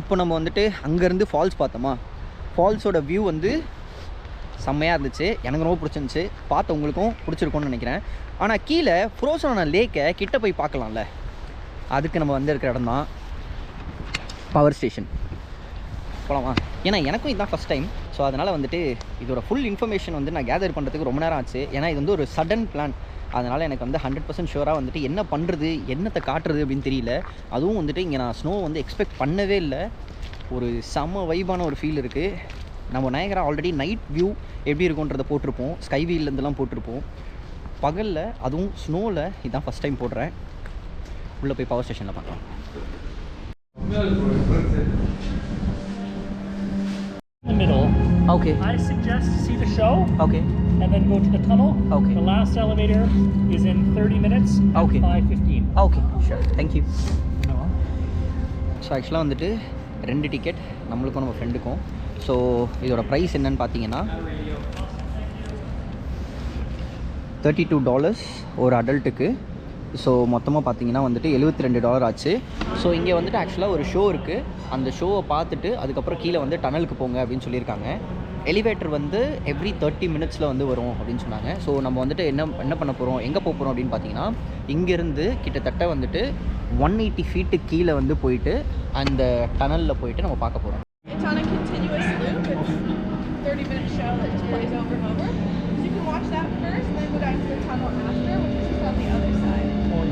இப்போ நம்ம வந்துட்டு அங்கேருந்து ஃபால்ஸ் பார்த்தோமா? ஃபால்ஸோட வியூ வந்து செம்மையாக இருந்துச்சு. எனக்கு ரொம்ப பிடிச்சிருந்துச்சு. பார்த்த உங்களுக்கும் பிடிச்சிருக்கும்னு நினைக்கிறேன். ஆனால் கீழே ஃப்ரோசனான லேக்கை கிட்ட போய் பார்க்கலாம்ல. அதுக்கு நம்ம வந்திருக்கிற இடம் தான் பவர் ஸ்டேஷன் போகலாமா ஏன்னா எனக்கும் இதுதான் ஃபஸ்ட் டைம் ஸோ அதனால் வந்துட்டு இதோட ஃபுல் இன்ஃபர்மேஷன் வந்து நான் கேதர் பண்ணுறதுக்கு ரொம்ப நேரம் ஆச்சு. ஏன்னா இது வந்து ஒரு சடன் பிளான் அதனால் எனக்கு வந்து ஹண்ட்ரட் பர்சன்ட் ஷுவராக வந்துட்டு என்ன பண்ணுறது என்னத்தை காட்டுறது அப்படின்னு தெரியல. அதுவும் வந்துட்டு இங்கே நான் ஸ்னோ வந்து எக்ஸ்பெக்ட் பண்ணவே இல்லை. ஒரு செம்ம வைபான ஒரு ஃபீல் இருக்குது நம்ம நயகரா ஆல்ரெடி நைட் வியூ எப்படி இருக்குன்றதை போட்டிருப்போம். ஸ்கை வீல்லேருந்துலாம் போட்டிருப்போம். பகலில் அதுவும் ஸ்னோவில் இதான் ஃபஸ்ட் டைம் போடுறேன். உள்ளே போய் பவர் ஸ்டேஷனில் பார்க்கலாம் In the okay I suggest see the show okay and then go to the tunnel. Okay. The last elevator is in 30 minutes. Okay. 5:15. Okay sure thank you so ஆக்சுவலாக வந்துட்டு ரெண்டு ticket நம்மளுக்கும் நம்ம ஃப்ரெண்டுக்கும் ஸோ இதோட price என்னன்னு பார்த்தீங்கன்னா thirty two dollars ஒரு அடல்ட்டுக்கு so மொத்தமாக பார்த்தீங்கன்னா வந்துட்டு எழுபத்தி ரெண்டு டாலர் ஆச்சு. ஸோ இங்கே வந்துட்டு ஆக்சுவலாக ஒரு ஷோ இருக்குது அந்த ஷோவை பார்த்துட்டு அதுக்கப்புறம் கீழே வந்து டனலுக்கு போங்க அப்படின்னு சொல்லியிருக்காங்க. எலிவேட்டர் வந்து எவ்ரி தேர்ட்டி மினிட்ஸில் வந்து வரும் அப்படின்னு சொன்னாங்க. ஸோ நம்ம வந்துட்டு என்ன என்ன பண்ண போகிறோம் எங்கே போக போகிறோம் அப்படின்னு பார்த்தீங்கன்னா இங்கேருந்து கிட்டத்தட்ட வந்துட்டு ஒன் எயிட்டி ஃபீட்டு கீழே வந்து போயிட்டு அந்த டனலில் போயிட்டு நம்ம பார்க்க போகிறோம் It's on a continuous loop. It's a 30 minute show that just plays over and over. So you can watch that first and then go down to the tunnel after, which is just on the other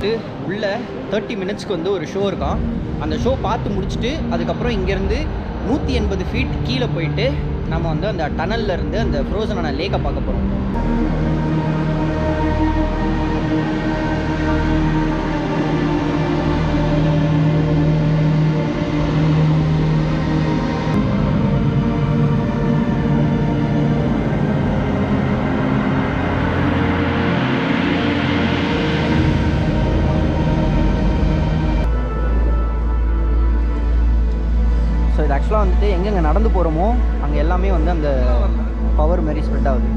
side. உள்ளே thirty மினிட்ஸ்க்கு வந்து ஒரு show இருக்கான் அந்த show பார்த்து முடிச்சுட்டு அதுக்கப்புறம் இங்கேருந்து நூற்றி எண்பது ஃபீட் கீழே போயிட்டு நம்ம வந்து அந்த டனல்ல இருந்து அந்த ஃப்ரோசனான லேக்கை பார்க்க போகிறோம் ஸோ இது ஆக்சுவலாக வந்துட்டு எங்கெங்கே நடந்து போகிறோமோ அங்கே எல்லாமே வந்து அந்த பவர் மாதிரி ஸ்ப்ரெட் ஆகுது.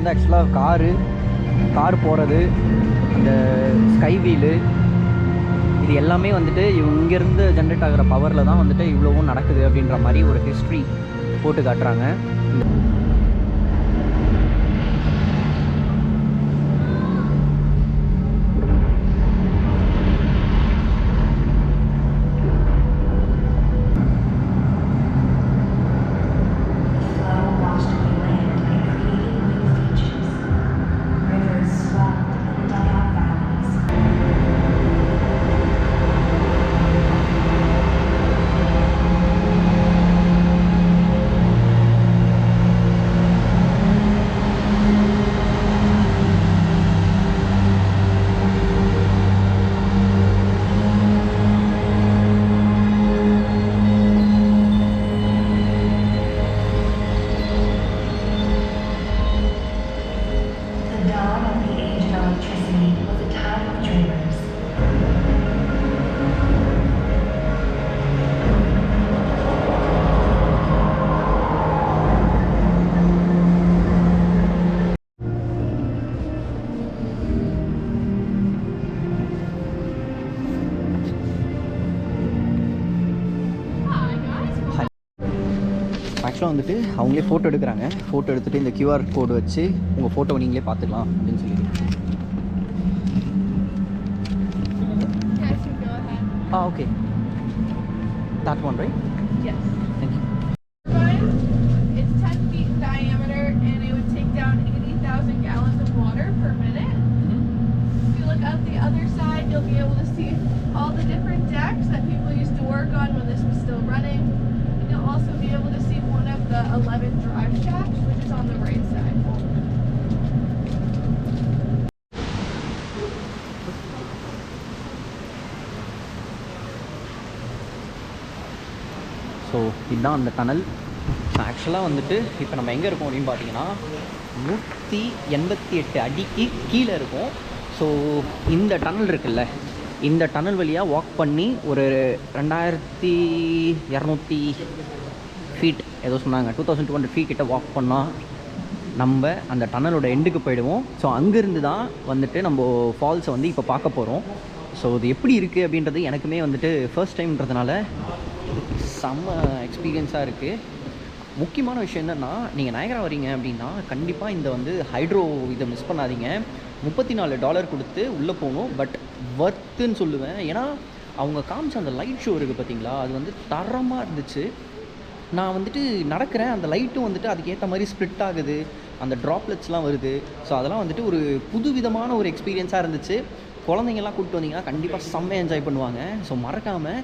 வந்து ஆக்சுவலாக காரு கார் போகிறது அந்த ஸ்கை வீலு இது எல்லாமே வந்துட்டு இங்கேருந்து ஜென்ரேட் ஆகிற பவரில் தான் வந்துட்டு இவ்வளவும் நடக்குது அப்படின்ற மாதிரி ஒரு ஹிஸ்ட்ரி போட்டு காட்டுறாங்க. ஆக்சுவலாக வந்துட்டு அவங்களே ஃபோட்டோ எடுக்கிறாங்க ஃபோட்டோ எடுத்துகிட்டு இந்த QR கோடு வச்சு உங்கள் ஃபோட்டோவை நீங்களே பார்த்துக்கலாம் அப்படின்னு சொல்லிட்டு Yes, you go ahead. Ah okay that one right Yes. thank you It's 10 feet in diameter and it would take down 80,000 gallons of water per minute. If you look out the other side, you'll be able to see all the different decks that people used to work on when this was still running. You'll also be able to see one of the 11 drive shafts, which is on the right side. So இதுதான் அந்த tunnel ஆக்சுவலாக வந்துட்டு இப்போ நம்ம எங்கே இருக்கோம் அப்படின்னு பார்த்தீங்கன்னா நூற்றி எண்பத்தி எட்டு அடிக்கு கீழே இருக்கும் ஸோ இந்த டனல் இருக்குல்ல இந்த டனல் வழியாக வாக் பண்ணி ஒரு ரெண்டாயிரத்தி இரநூத்தி ஃபீட் ஏதோ சொன்னாங்க two thousand two hundred feet கிட்ட வாக் பண்ணால் நம்ம அந்த டனலோட எண்டுக்கு போயிடுவோம். ஸோ அங்கேருந்து தான் வந்துட்டு நம்ம ஃபால்ஸை வந்து இப்போ பார்க்க போகிறோம் ஸோ இது எப்படி இருக்குது அப்படின்றது எனக்குமே வந்துட்டு ஃபர்ஸ்ட் டைம்ன்றதுனால செம்ம எக்ஸ்பீரியன்ஸாக இருக்குது முக்கியமான விஷயம் என்னென்னா நீங்கள் நயகரா வரீங்க அப்படின்னா கண்டிப்பாக இந்த வந்து ஹைட்ரோ இதை மிஸ் பண்ணாதீங்க. முப்பத்தி நாலு டாலர் கொடுத்து உள்ளே போகணும். பட் ஒர்த்துன்னு சொல்லுவேன். ஏன்னா அவங்க காமிச்ச அந்த லைட் ஷோ இருக்குது பார்த்தீங்களா அது வந்து தரமாக இருந்துச்சு. நான் வந்துட்டு நடக்கிறேன். அந்த லைட்டும் வந்துட்டு அதுக்கேற்ற மாதிரி ஸ்ப்ளிட் ஆகுது. அந்த ட்ராப்லெட்ஸ்லாம் வருது. ஸோ அதெல்லாம் வந்துட்டு ஒரு புதுவிதமான ஒரு எக்ஸ்பீரியன்ஸாக இருந்துச்சு. குழந்தைங்கள்லாம் கூப்பிட்டு வந்தீங்கன்னா கண்டிப்பாக செம்ம என்ஜாய் பண்ணுவாங்க. ஸோ மறக்காமல்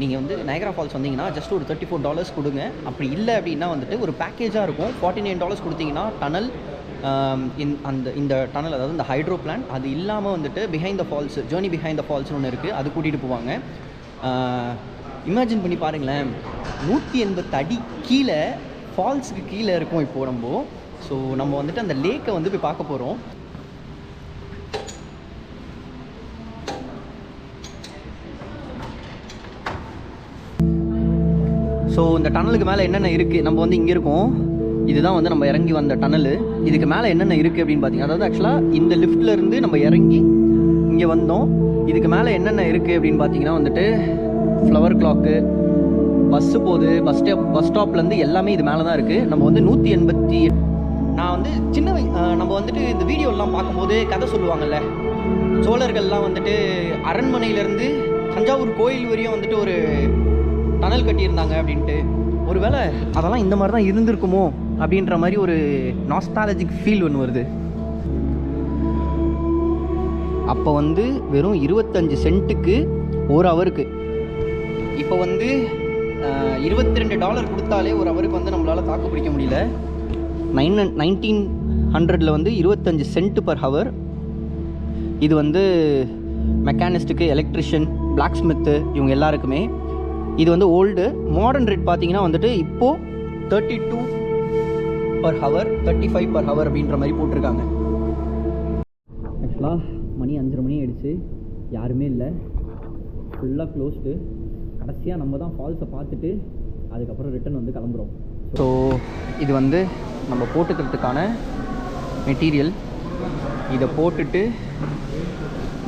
நீங்கள் வந்து நயகரா ஃபால்ஸ் வந்தீங்கன்னா ஜஸ்ட் ஒரு தேர்ட்டி ஃபோர் டாலர்ஸ் கொடுங்க. அப்படி இல்லை அப்படின்னா வந்துட்டு ஒரு பேக்கேஜாக இருக்கும். ஃபார்ட்டி நைன் டாலர்ஸ் கொடுத்தீங்கன்னா டனல் இன் um, அந்த இந்த டனல் அதாவது இந்த ஹைட்ரோ பிளான் அது இல்லாமல் வந்துட்டு behind the falls journey behind the ஃபால்ஸ்னு ஒன்று இருக்குது அது கூட்டிகிட்டு போவாங்க. இமேஜின் பண்ணி பாருங்களேன். நூற்றி எண்பத்து அடி கீழே ஃபால்ஸுக்கு கீழே இருக்கும் இப்போது நம்ம. ஸோ நம்ம வந்துட்டு அந்த லேக்கை வந்து போய் பார்க்க போகிறோம் ஸோ இந்த டனலுக்கு மேலே என்னென்ன இருக்குது நம்ம வந்து இங்கே இருக்கோம். இதுதான் வந்து நம்ம இறங்கி வந்த டனல் இதுக்கு மேலே என்னென்ன இருக்குது அப்படின்னு பார்த்தீங்கன்னா அதாவது ஆக்சுவலாக இந்த லிஃப்ட்ல இருந்து நம்ம இறங்கி இங்கே வந்தோம். இதுக்கு மேலே என்னென்ன இருக்குது அப்படின்னு பார்த்தீங்கன்னா வந்துட்டு ஃப்ளவர் கிளாக்கு பஸ்ஸு போகுது பஸ் ஸ்டாப் பஸ் ஸ்டாப்லேருந்து எல்லாமே இது மேலே தான் இருக்குது நம்ம வந்து நூற்றி எண்பத்தி நான் வந்து சின்ன நம்ம வந்துட்டு இந்த வீடியோலாம் பார்க்கும்போது கதை சொல்லுவாங்கல்ல. சோழர்கள்லாம் வந்துட்டு அரண்மனையிலேருந்து தஞ்சாவூர் கோயில் வரையும் வந்துட்டு ஒரு டனல் கட்டியிருந்தாங்க அப்படின்ட்டு. ஒருவேளை அதெல்லாம் இந்த மாதிரி தான் இருந்திருக்குமோ அப்படின்ற மாதிரி ஒரு நாஸ்டாலஜிக் ஃபீல் ஒன்று வருது. அப்போ வந்து வெறும் இருபத்தஞ்சு சென்ட்டுக்கு ஒரு ஹவருக்கு இப்போ வந்து இருபத்தி ரெண்டு டாலர் கொடுத்தாலே ஒரு ஹவருக்கு வந்து நம்மளால் தாக்கு பிடிக்க முடியல. நைன் நைன்டீன் ஹண்ட்ரடில் வந்து இருபத்தஞ்சு சென்ட் பர் ஹவர் இது வந்து மெக்கானிஸ்ட்டுக்கு எலக்ட்ரிஷியன் பிளாக் ஸ்மித்து இவங்க எல்லாருக்குமே. இது வந்து ஓல்டு மாடர்ன் ரேட் பார்த்தீங்கன்னா வந்துட்டு இப்போது thirty two per hour thirty five per hour அப்படின்ற மாதிரி போட்டிருக்காங்க. ஆக்சுவலாக மணி அஞ்சரை மணி ஆயிடுச்சு. யாருமே இல்லை. ஃபுல்லாக க்ளோஸ்டு கடைசியாக நம்ம தான் ஃபால்ஸை பார்த்துட்டு அதுக்கப்புறம் ரிட்டர்ன் வந்து கிளம்புறோம். ஸோ இது வந்து நம்ம போட்டுக்கிறதுக்கான மெட்டீரியல் இதை போட்டுட்டு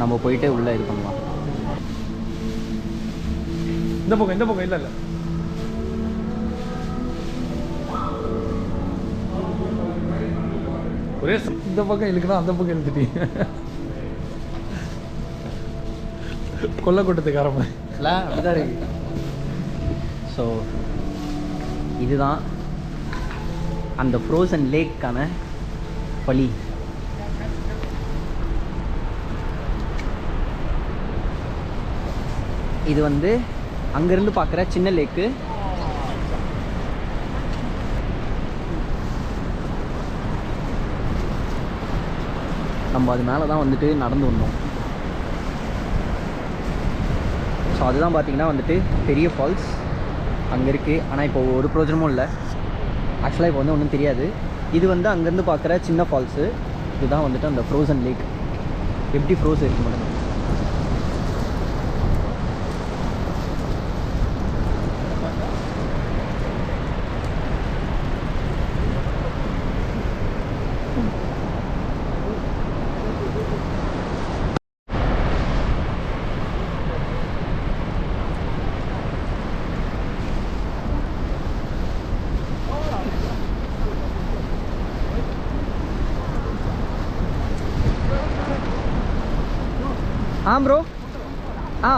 நம்ம போயிட்டு உள்ளே இது பண்ணலாம் இந்த பக்கம் இந்த பக்கம் இல்லை இல்லை. ஒரே இந்த பக்கம் இழுக்கணும் அந்த பக்கம் இழுத்துட்டீங்க கொல்லக்கூட்டத்துக்காரன் மாதிரி. இல்லை அப்படிதான் இருக்கு. ஸோ இதுதான் அந்த ஃப்ரோசன் லேக்கான பழி இது வந்து அங்கேருந்து பார்க்குற சின்ன லேக்கு. நம்ம அது மேலே தான் வந்துட்டு நடந்து வந்தோம். ஸோ அதுதான் பார்த்தீங்கன்னா வந்துட்டு பெரிய ஃபால்ஸ் அங்கே இருக்குது ஆனால் இப்போ ஒரு பிரோஜனமும் இல்லை. ஆக்சுவலாக இப்போ வந்து ஒன்றும் தெரியாது. இது வந்து அங்கேருந்து பார்க்குற சின்ன ஃபால்ஸு இதுதான் வந்துட்டு அந்த ஃப்ரோசன் லேக் எப்படி ஃப்ரோஸ் இருக்கு மட்டும் ஆ ப்ரோ ஆ